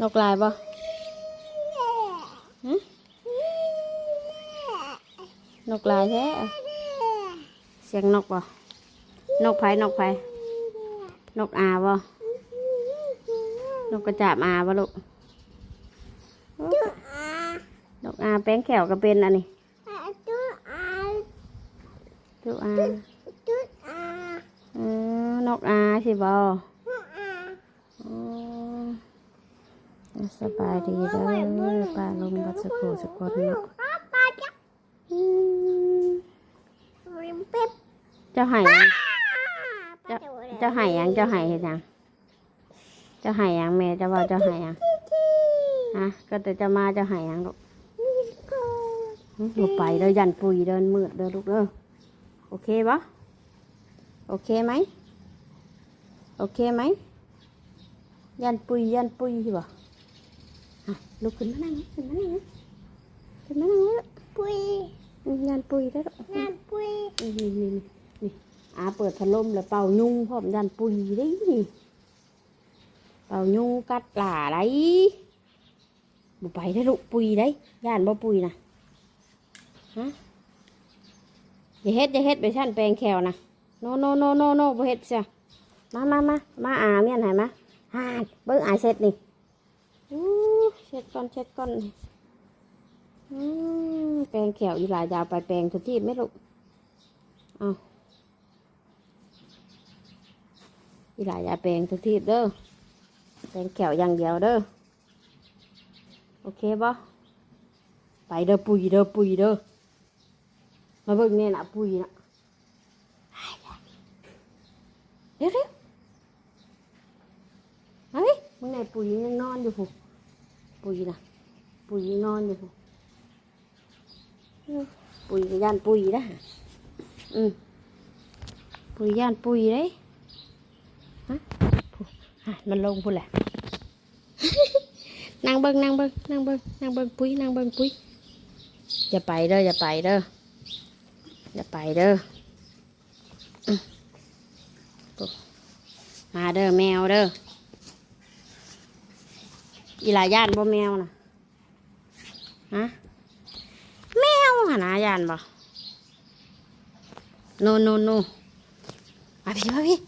นกลายบ่ฮะนกลายแท้เสียงนกบ่นกไผนกไผนกอาบ่นกกระจาบอาบ่ลูกนกอาแป้งแขวก็เป็นอันนี้ลูกอาเออนกอาสิบ่อ๋อ สบายดีเด้อปลาลงกับสกูสกุลเนาะอืมเจ้าไห้หยังเจ้าเจ้าไห้หยังเจ้าไห้เฮ็ดหยังเจ้าไห้หยังแม่เจ้าว่าเจ้าไห้หยังฮะก็แต่จะมาเจ้าไห้หยังลูกลูกไปเด้อยันปุ๋ยเดินมืดเด้อลูกเด้อโอเคปะโอเคไหมโอเคไหมยันปุ๋ยยันปุ๋ยบ่อะ ลูกขึ้นมานั่งนะขึ้นมานั่งนะขึ้นมานั่งนะอืมยันปุ๋ยได้อลูกนี่นี่นี่นี่อาเปิดพัดลมแล้วเป่ายุงพร้อมยันปุยได้นี่เป่ายุงกัดหล่าได้บุไปได้อลูกปุยได้ย่านบ่ปุยนะฮะอย่าเฮ็ดอย่าเฮ็ดไปชั้นแปลงแขวนะโนโนโนโนโนบ่เฮ็ดเสียมามามามาอาเมียนใหายมาฮ่าเบิ่งอาเสร็จนี่อู้เช็ดก่ อนเช็ดก่อนแปลงแขวอีหลายยาวไปแปลงทุกที่ไม่ลูกเอาอีหลายยาแปลงทุกที่เด้อแปลงแขวอย่างเดียวเด้อโอเคบ่ไปเด้อปุ๋ยเด้อปุ๋ยเด้อมาเบิ่งเนี่ยนะปุ๋ยนะเดี๋ยวเดี๋ยวมาดิมึงไหนปุ๋ยยังนอนอยู่ผู ปุ๋ยนะปุ๋ยนอนอยู่ปุ๋ยก็ย่านปุ๋ยนะอืมปุ๋ยย่านปุ๋ยเลยฮะมันลงพุ่นแหละนางเบิงนางเบิงนางเบิงนางเบิงปุ๋ยนางเบิงปุ๋ยอย่าไปเด้ออย่าไปเด้ออย่าไปเด้อมาเด้อแมวเด้อ อีหลายย่านบ่แมวนะฮะแมวหนนาย่านบ่โนโนโนมาพี่มาพี่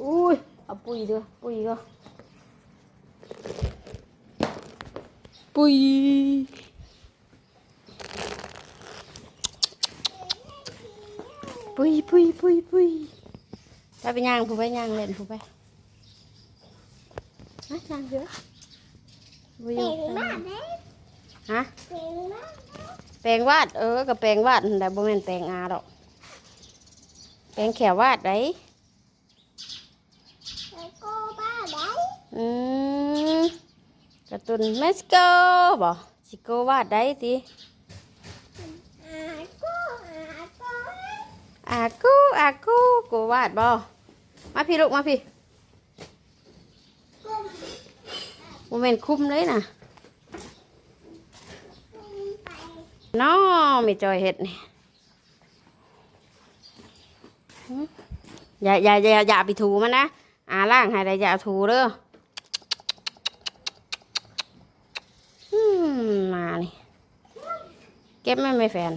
อุ้ยเอาปุ๋ยด้วยปุ๋ยก็ปุ๋ยปุ๋ยปุ๋ยปุ๋ยปุ๋ยไปไปย่างผู้ไปย่างเล่นผู้ไป ฮะย่างเยอะบุยฮะแปลงวาดเออกับแปลงวาดแต่บ่แม่นแปลงอาดอก แปลงแขววาดได้อืมการ์ตูนเมสโกบ่สิโกวาดได้ติอากูอากูกูวาดบ่มาพี่ลูกมาพี่ บ่แม่นคุ้มเลยนะน้อมีจอยเห็ดนี่อย่าอย่าอย่าอย่าไปถูมันนะอาล่างให้ได้อย่าถูเด้อมานี่เก็บไม่ไม่แฟน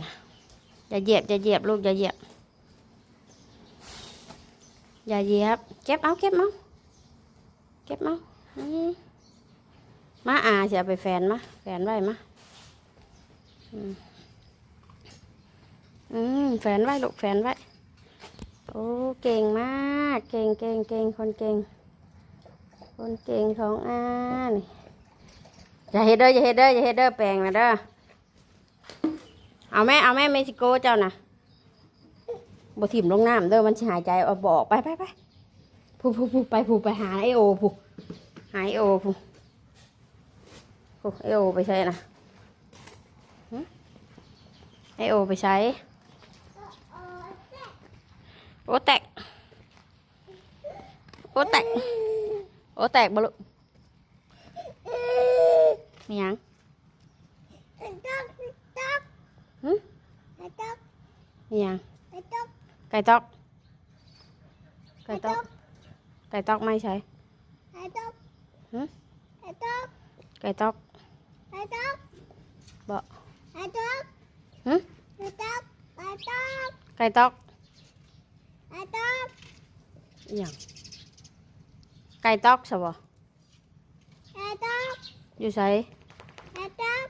อย่าเหยียบอย่าเหยียบลูกอย่าเหยียบอย่าเหยียบเก็บเอาเก็บเอาเก็บเอา มาอาจะเอาไปแฟนมาแฟนไว้มาอืมแฟนไว้ลูกแฟนไว้โอ้เก่งมาก เก่งเก่งเก่งคนเก่ง คนเก่งของอานี่อย่าเฮ็ดเด้ออย่าเฮ็ดเด้ออย่าเฮ็ดเด้อแปลงนะเด้อเอาแม่เอาแม่เม็กซิโกเจ้านะบ่ถิ่มลงน้ำเด้อมันสิหายใจเอาบอกไปไปไปผู้ผู้ผู้ไปผู้ไปหาไอโอผู้หาไอโอผู้ ผู้ไอโอไปใช่นะให้โอไปใช้โอแตกโอแตกโอแตกบลุมีหยังหึมีหยังไก่ตอกไก่ตอกไก่ตอกไม่ใช่ฮะไอ้ต๊อกไก่ตอกไอ้ต๊อกบ่ไอ้ต๊อก ฮะไอ้ต๊อกไอ้ต๊อกไก่ตอกไอ้ต๊อกอหย่างไก่ตอกซะบ่ไอ้ต๊อกอยู่ไสไอ้ต๊อก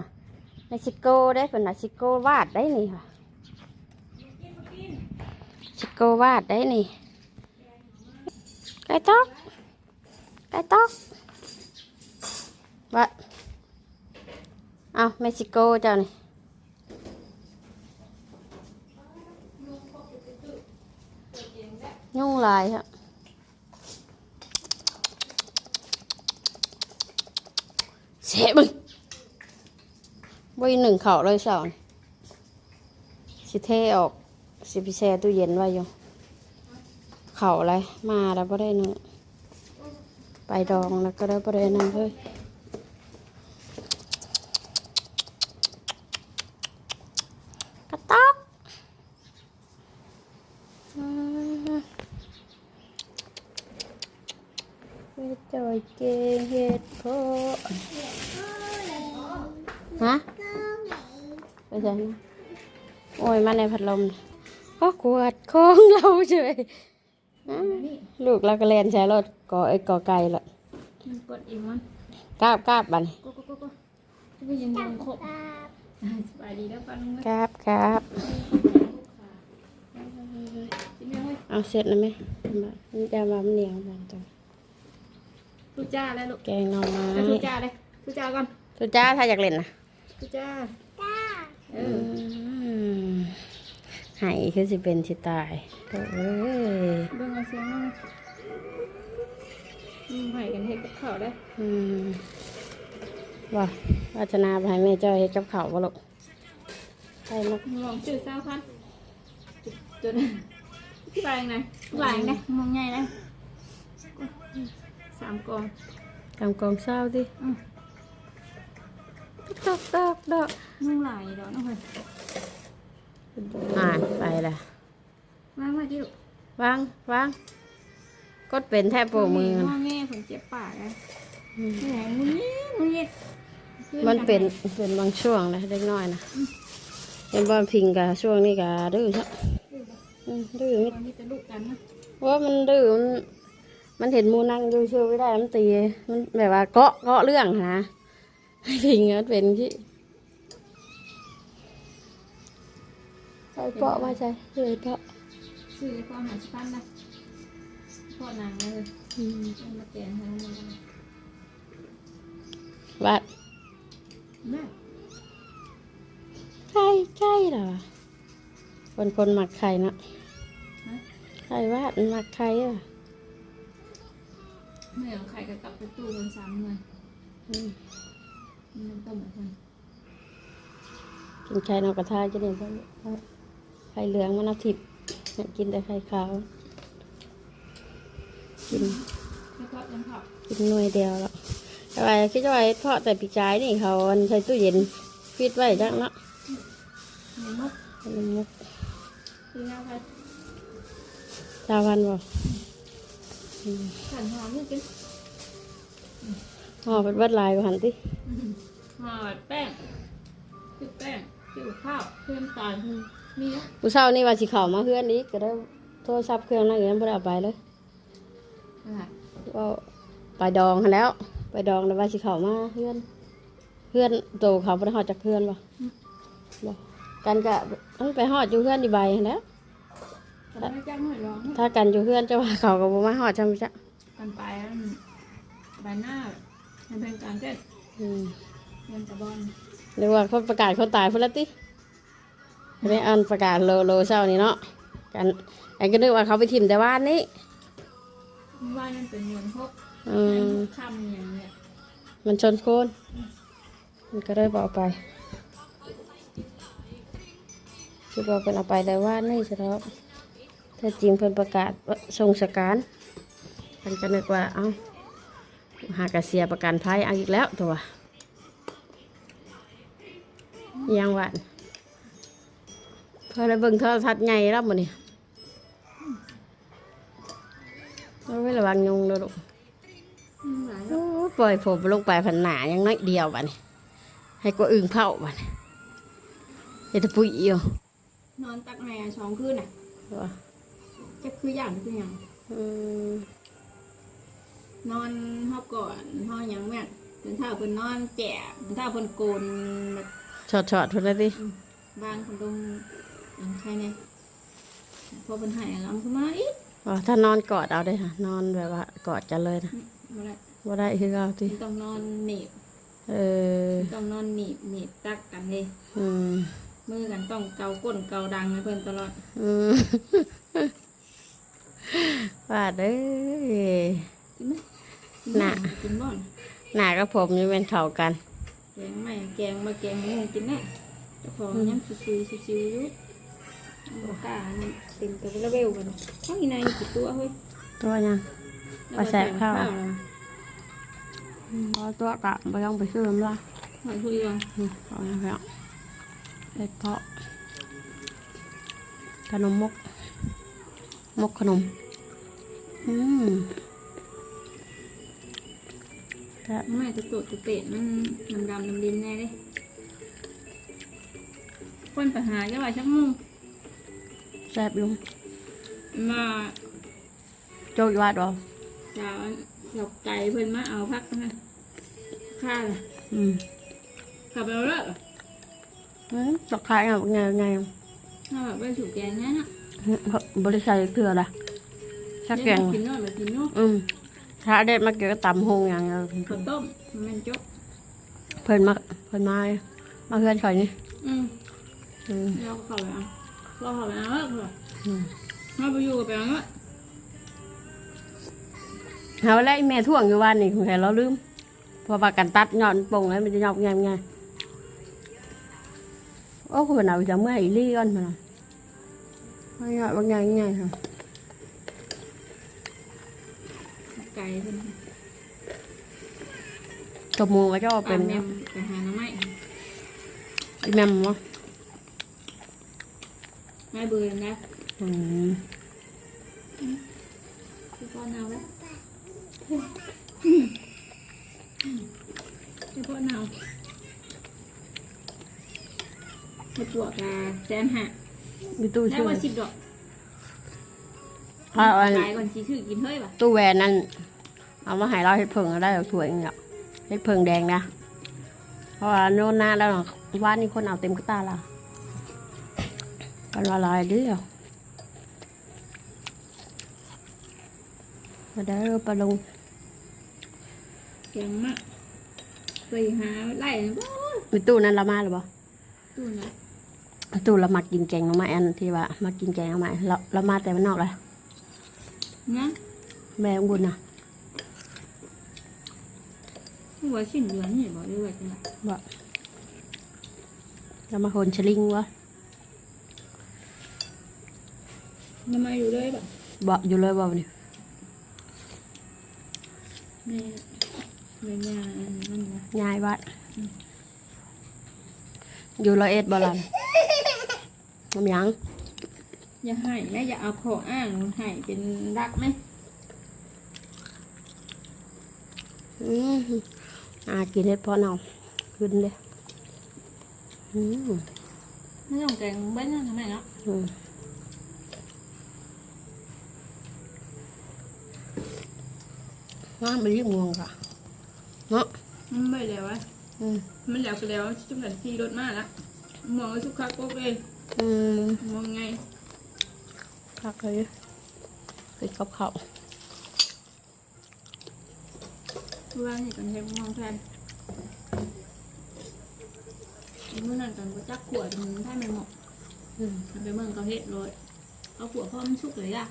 อาชิโก้ได้เป็นน่ะซิโก้วาดได้นี่ค่ะซิโก้วาดได้นี่ไก่ต๊อกไก่ต๊อกวะเอาเม็กซิโกเจ้านี่ยุ่งลายครับเสะมึ งวิหนึ่งเข่าเลยสอนสิเทออก สิพิเศษตู้เย็นไว้อยู่เข่าอะไรมาแล้วก็ได้หนึ่งไปดองแล้วก็ได้ประเด็นนั่นเลยกระต๊อกไม่จอยเกงเห็ดโพะ ฮะ ไปใช่ไหมโอ้ยมาในพัดลมน่ะก็กวดของเราเฉยอะลูกเราก็เล่นใช้รถก่อไอ้ก่อไก่ละมันกดอีกมันกราบกราบบัดนก็ก็ก็ก็จะไปยังยังครบสบายดีแล้วปังเลยกราบกราบจิ้มยังไงเอาเสร็จแล้วไหมมานี่จะมาเหนียวมันตัวทุจ้าแล้วลูกแกงหน่อไม้แล้วทุจ้าเลยทุจ้าก่อนทุจ้าถ้าอยากเล่นนะทุจ้าจ้าเออือมใหายคือสิเป็นสิตายโอ้ยเบิ่งเอาเสียงหน่อยอืมไผ่กันเฮ็ดกับข้าวได้อืมว่าวัฒนาไปให้แม่จ้อยเฮ็ดกับข้าวบ่ลูกใช่ลูกลองจืดเศร้าพันจุดที่ไปยังไงที่ไปยังไงมองใหญ่เลยสามกองทำกองเศร้าดิอืม ดอกดอกดอกนุ่งหลายดอกน้องเพิ่นอ่านไปละวางไว้ที่ลูกวางวางกดเป็นแทบโปะมือมนะอแง่ผมเจ็บปากเลยนี่ไงงุ้ยงุ้ยมันเป็นเป็นบางช่วงนะเล็กน้อยนะเป็นบอลพิงกับช่วงนี้กับดื้อใช่ดื้อนิดมันมีแต่ลูกกันนะว่ามันดื้อมันมันเห็นมูนั่งดูเชื่อไม่ได้มันตีมันแบบว่าเกาะเกาะเรื่องนะ พิงมันเป็นที่ใช่เปาะมาใช่เลยเปาะซื้อความหาสิพันนะพ่อนางเลยอืมมันมาเปลี่ยนให้มันเลยว่าแม่ใช่ใช่เหรอคนคนหมักไข่นะใครว่ามันหมักไข่อะเมื่อไข่กับกับประตูมันซ้ำเลยอื มมันต้มเหมือนกันกินไข่นอกกระทะจะได้บ่ไข่เหลืองมันเอาทิพย์เนี่ยกินแต่ไข่ขาว กินแล้วก็ยังผักกินหน่วยเดียวแล้วแต่ว่าคิดว่าไอ้เพาะแต่ปีกายนี่เขาอันใช้ตู้เย็นฟิตไว้จังเนาะเนื้อมุกอันนี้มุกคือแล้วไปชาวันบ่ขันหอมนี่กินห่อเป็นเบิดลายกว่าหันติ ห่อแป้งคือแป้งคือข้าวเพิ่มตาลมีนะผู้เช้านี่ว่าสิเข้ามาเพื่อนอีกก็ได้โทรศัพท์เครื่องนั่นอย่างนั้นบ่ได้เอาไปเลยอะว่าไปดองหั้นแล้ว ไปดองแล้วว่าสิเข้ามาเพื่อน เพื่อนโตเขาบ่ได้ฮอดจากเพื่อนบ่บ่กันก็มันไปฮอดอยู่เพื่อนดีใบหั้นแหล้ว แต่ไม่จ้างหน่อยร้องถ้ากันอยู่เพื่อนจะว่าเขาก็บ่มาฮอดจำจ้ะกันไปใบหน้าให้เป็นการเต้น อืม เงินกระบอลหรือว่าเขาประกาศเขาตายพุ่นละติไม่ได้อ่านประกาศโลโลเช้านี่เนาะกันไอ้ก็นึกว่าเขาไปทิมแต่ว่านนี้ว่ามันเป็นเงินพกอืมคำอย่างเนี้ยมันชนโคนมันก็ได้บอกไปคิดว่าเป็นเอาไปแต่ว่านนี่สิครับถ้าจริงเพิ่นประกาศว่าทรงสการมันก็นึกว่าเอ้าหากระเสียประกันภัยเอาอีกแล้วตัว ยังหวานพอได้เบิ่งโทรทัศน์ใหญ่แล้วมันนี่เราไม่ระวังยุงเลยลูกอืมหลายโอ้ปล่อยผมลงไปพันหนายังน้อยเดียวบัดนี้ให้กว่าอึ่งเผาบัดนี้เฮ็ดแต่ปุ๋ยเอียวนอนตักแม่สองคืนน่ะว่าจะคืออย่างคืออย่างอืมนอนเฮาก่อนเฮาหยังแม่นตื่นเช้าเพิ่นนอนแจ่ตื่นเช้าเพิ่นโกนแบบ ช็อตช็อตๆเพิ่นเลยดิบางคนลงอันใครเนี่ยพอเพิ่นใหายลำขึ้นมาอีกว่าถ้านอนกอดเอาได้ค่ะนอนแบบว่ากอดกันเลยนะมาละว่าได้คือเอาติต้องนอนหนีบเออต้องนอนหนีบหนีบตักกันเลยอืมมือกันต้องเกาก้นเกาดังให้เพิ่นตลอดอืมว่าเด้อกินไหมกิน่ะกินบ่อนหน้ากับผมนี่เป็นเข้ากัน แกงไม่แกงมาแกงหมูกินแน่เจ้าของยังซิวๆซิวๆอยู่บอกกล้านี่เต็มตัวระเบลกันข้างในนายกี่ตัวเฮ้ยตัวยังปลาแสบข้าวแล้วอืมเอาตัวกะบ่ต้องไปซื้อมันละหอยทุเรียนอืมเอาอย่างเงี้ยเล็ดเพาะขนมมก มกขนม อืม แต่ไม่จะตัวจะเป็ดมันดำดำดำดินแน่เลยคนไปหาจะว่าชักมุ่งแซ่บอยู่มาโจกอยู่วัดบ่สาวหลอกไก่เพิ่นมาเอาพักนะค่าเลยอืมขับไปเอาเลิกอืมตกขายอะไงไงถ้าแบบไปสู่แกงนั่นน่ะบริษัทเถื่อละชักแกงกินโน่นแบบกินโน่นอืม ถ้าเด็ดมาเกี่ยวกับตำหงอย่างเงี้ยข้าวต้มมันจบเพิ่นมาเพิ่นมามาเพื่อนข่อยนี่อืมอืมเราเข้าไปเอาเราเข้าไปเอาเลิกเลยอืมมาไปอยู่กับไปเอาเลิกหาว่าแล้วไอ้แม่ท่วงอยู่วันนี่คงแต่เราลืมเพอว่ากันตัดยอดปงแล้วมันจะยอกไงไงโอ้คนเอาจะเมื่อยอีลี่ก่อนมันว่ายอดว่าไงไงค่ะ ไก่เพิ่นตบมือว่าจะเอาเป็เป็นนแมมไปหาหน้ำไม้ไอ้แม่มวะไม่เบื่อนะอืมคือพ่อเนาแล้วคือพ่อเนาให้ปวกละแสนห้ามีตู้ได้ชื่อว่าสิบดอก เอาอันขายก่อนสีชื่อกินเฮ้ยป่ะตู้แหวนนั่นเอามาให้เราเห็ดเพิงเอาได้เอาถ้วยเนี่ยเห็ดเพิงแดงนะเพราะว่าโน่นหน้าแล้วเนาะว่านนี่คนเอาเต็มกระตาละกันว่าลายเดียวมาได้อปลาลงเก่งมากเคยหาไล่บ่มีตู้นั้นละมาหรือเปล่าตู้นะตู้เรามากินแกงเอามาอันที่ว่ามากินแกงเอามาเราเรามาแต่มันนอกเลย นะแม่ของบุญนะหัวชิ้นเดือนนี่บอกด้วยจังบอกเรามาโคนชลิงวะทำไม อยู่เลยป่ะบอกอยู่เลยบอกนี่แม่แม่ยาอันนั่นนะยายวัดอยู่ร้อยเอ็ดบอลันน้ำหยังอย่าให้แม่อย่าเอาขออ้างให้เป็นรักไหมอืมอากินเห็ดเพอเนาขึ้นเลยอืมไม่ต้องแกงเบ้นนะทำไมเนาะอืมว่างไปเรียกงวงค่ะเนาะมันไม่แล้ววะอืมมันแล้วก็แล้วจุ่มกันที่รถมาละมองสุขภาพก็เลยอืมมองไง พักเลยติดกับเขาวว่านี่กันเห็นมองแทนเมื่อนั้นกันก็จักขวดมันถ้ามันเหมาะอืมมันไปเมืองเขาเฮ็ดเลยเอาขวดพ่อมันสุกเลยอะ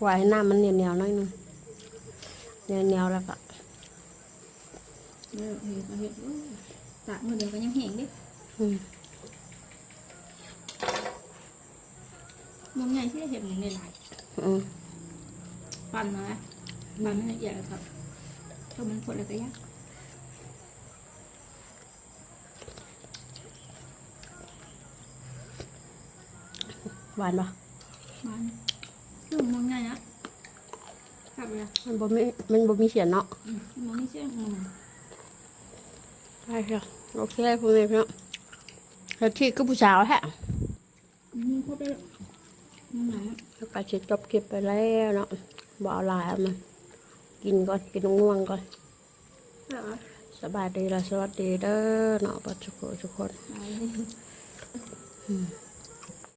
ไว้ให้น้ำมันเหนียวๆหน่อยหนึงเหนียวๆแล้วก็เออเฮ็ดเขาเฮ็ดโอ้ยตากมือเดียวก็ยังแห้งดิ มมองไงที่เห็ดมันในหลายอืมปั่นมาปั่นไม่ละเอียดครับตัวมันคนละก็ยากหวานปะมันคือมันง่ายนะครับเลยมันบ่มีมันบ่มีเสียนเนาะอืมมันไม่ใช่อืมใช่ค่ะโอเคพูดเลยพี่น้องแล้วที่ก็ผู้สาวแฮะนี่เขาไปมันไหนอะ แล้วก็จะจบคลิปไปแล้วเนาะบ่เอาหลายเอามันกินก่อนกินง่วงก่อนแบบว่าสบายดีและสวัสดีเด้อเนาะปัจจุบันทุกคนอะไร